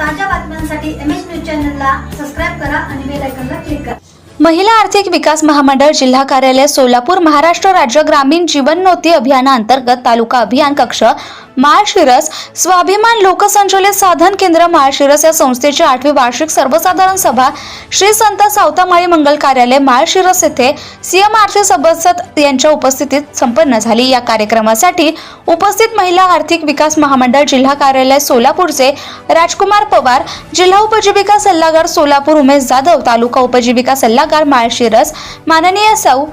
ताज्या बातम्यांसाठी M H news चॅनलला सबस्क्राईब करा आणि बेल आयकॉनला क्लिक करा. महिला आर्थिक विकास महामंडळ जिल्हा कार्यालय सोलापूर महाराष्ट्र राज्य ग्रामीण जीवनोन्नती अभियानाअंतर्गत तालुका अभियान कक्ष माळशिरस. स्वाभिमान लोकसंचलित साधन केंद्र माळशिरस या संस्थेची आठवी वार्षिक सर्वसाधारण सभा श्री संत सावतामाळी मंगल कार्यालय माळशिरस येथे सीएमआरसी सभासद यांच्या उपस्थितीत संपन्न झाली. या कार्यक्रमासाठी उपस्थित महिला आर्थिक विकास महामंडळ जिल्हा कार्यालय सोलापूरचे राजकुमार पवार जिल्हा उपजीविका सल्लागार सोलापूर उमेश जाधव तालुका उपजीविका सल्लागार माळशिरस माननीय सौ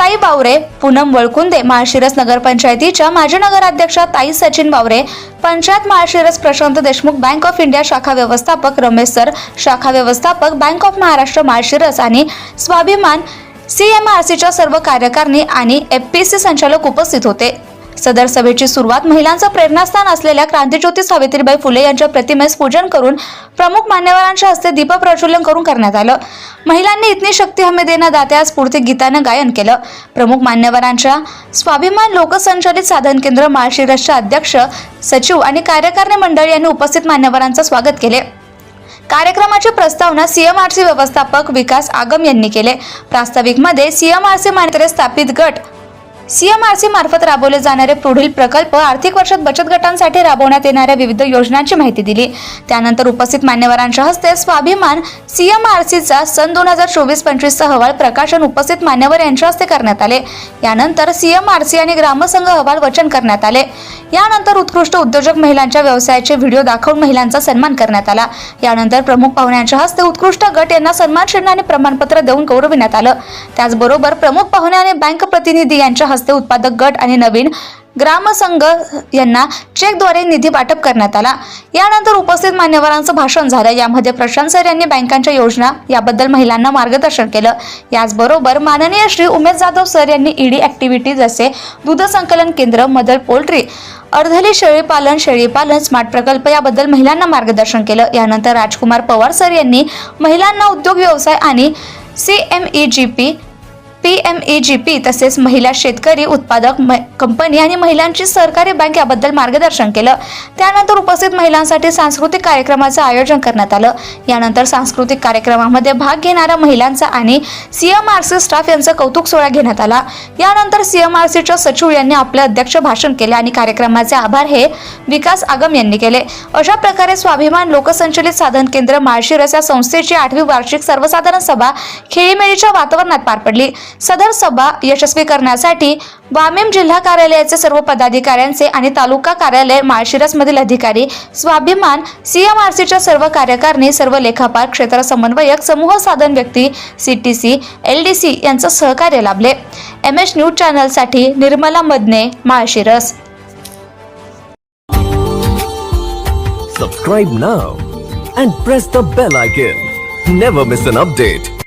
ताई बावरे पूनम वळकुंदे माळशिरस नगरपंचायतीच्या माजी नगराध्यक्षा ताई Sachin Bawre panchayat Malshiras Prashant Deshmukh bank of India शाखा व्यवस्थापक रमेश सर शाखा व्यवस्थापक बँक ऑफ महाराष्ट्र माळशिरस आणि स्वाभिमान सीएमआरसीच्या सर्व कार्यकारिणी आणि एफपीसी संचालक उपस्थित होते. सदर सभेची सुरुवात महिलांचं प्रेरणास्थान असलेल्या क्रांतीज्योती सावित्रीबाई फुले यांच्या प्रतिमेस पूजन करून प्रमुख मान्यवरांच्या हस्ते दीप प्रज्वलन करून करण्यात आलं. महिलांनी इतनी शक्ती हमें देना दात्या स्फूर्ती गीतानं गायन केलं. प्रमुख मान्यवरांच्या स्वाभिमान लोकसंचालित साधन केंद्र माळशिरसच्या अध्यक्ष सचिव आणि कार्यकारिणी मंडळ यांनी उपस्थित मान्यवरांचं स्वागत केले. कार्यक्रमाची प्रस्तावना सीएमआरसी व्यवस्थापक विकास आगम यांनी केले. प्रास्ताविकमध्ये सीएमआरसी मान्यत्रे स्थापित गट सीएमआरसी मार्फत राबवले जाणारे पुढील प्रकल्प आर्थिक वर्षात बचत गटांसाठी राबवण्यात येणाऱ्या विविध योजनांची माहिती दिली. त्यानंतर उपस्थित मान्यवरांच्या हस्ते स्वाभिमान सीएमआरसीचा सन दोन हजार चोवीस पंचवीसचा अहवाल प्रकाशन उपस्थित मान्यवर यांच्या हस्ते करण्यात आले. यानंतर सीएमआरसी आणि ग्रामसंघ अहवाल वचन करण्यात आले. यानंतर उत्कृष्ट उद्योजक महिलांच्या व्यवसायाचे व्हिडिओ दाखवून महिलांचा सन्मान करण्यात आला. यानंतर प्रमुख पाहुण्यांच्या हस्ते उत्कृष्ट गट यांना सन्मान चिन्ह आणि प्रमाणपत्र देऊन गौरविण्यात आलं. त्याचबरोबर प्रमुख पाहुणे आणि बँक प्रतिनिधी यांच्या हस्ते उत्पादक गट आणि नवीन ग्रामसंघ यांना चेकद्वारे निधी वाटप करण्यात आला. यानंतर उपस्थित मान्यवरांचं भाषण झालं. यामध्ये प्रशांत सर यांनी बँकांच्या योजना याबद्दल महिलांना मार्गदर्शन केलं. याचबरोबर माननीय श्री उमेश जाधव सर यांनी ईडी ऍक्टिव्हिटी जसे दूध संकलन केंद्र मदर पोल्ट्री अर्धली शेळीपालन शेळीपालन स्मार्ट प्रकल्प याबद्दल महिलांना मार्गदर्शन केलं. यानंतर राजकुमार पवार सर यांनी महिलांना उद्योग व्यवसाय आणि C M E G P P M E G P तसेच महिला शेतकरी उत्पादक कंपनी आणि महिलांची सहकारी बँक याबद्दल मार्गदर्शन केलं. त्यानंतर उपस्थित महिलांसाठी सांस्कृतिक कार्यक्रमाचं आयोजन करण्यात आलं. यानंतर सांस्कृतिक कार्यक्रमामध्ये भाग घेणाऱ्या महिलांचा आणि सीएमआरसी स्टाफ यांचा कौतुक सोहळा घेण्यात आला. यानंतर सीएमआरसीच्या सचिव यांनी आपले अध्यक्ष भाषण केले आणि कार्यक्रमाचे आभार हे विकास आगम यांनी केले. अशा प्रकारे स्वाभिमान लोकसंचलित साधन केंद्र माळशिरस या संस्थेची आठवी वार्षिक सर्वसाधारण सभा खेळीमेळीच्या वातावरणात पार पडली. सदर सभा यशस्वी करण्यासाठी वामेम जिल्हा कार्यालयाचे सर्व पदाधिकाऱ्यांचे आणि तालुका कार्यालय माळशिरसमधील अधिकारी स्वाभिमान सीएमआरसीच्या सर्व कार्यकारिणी सर्व लेखापाल क्षेत्र समन्वयक समूह साधन व्यक्ती C T C L D C यांचं सहकार्य लाभले M H news चॅनलसाठी Nirmala Madane Malshiras Subscribe now and press the bell icon. Never miss an update.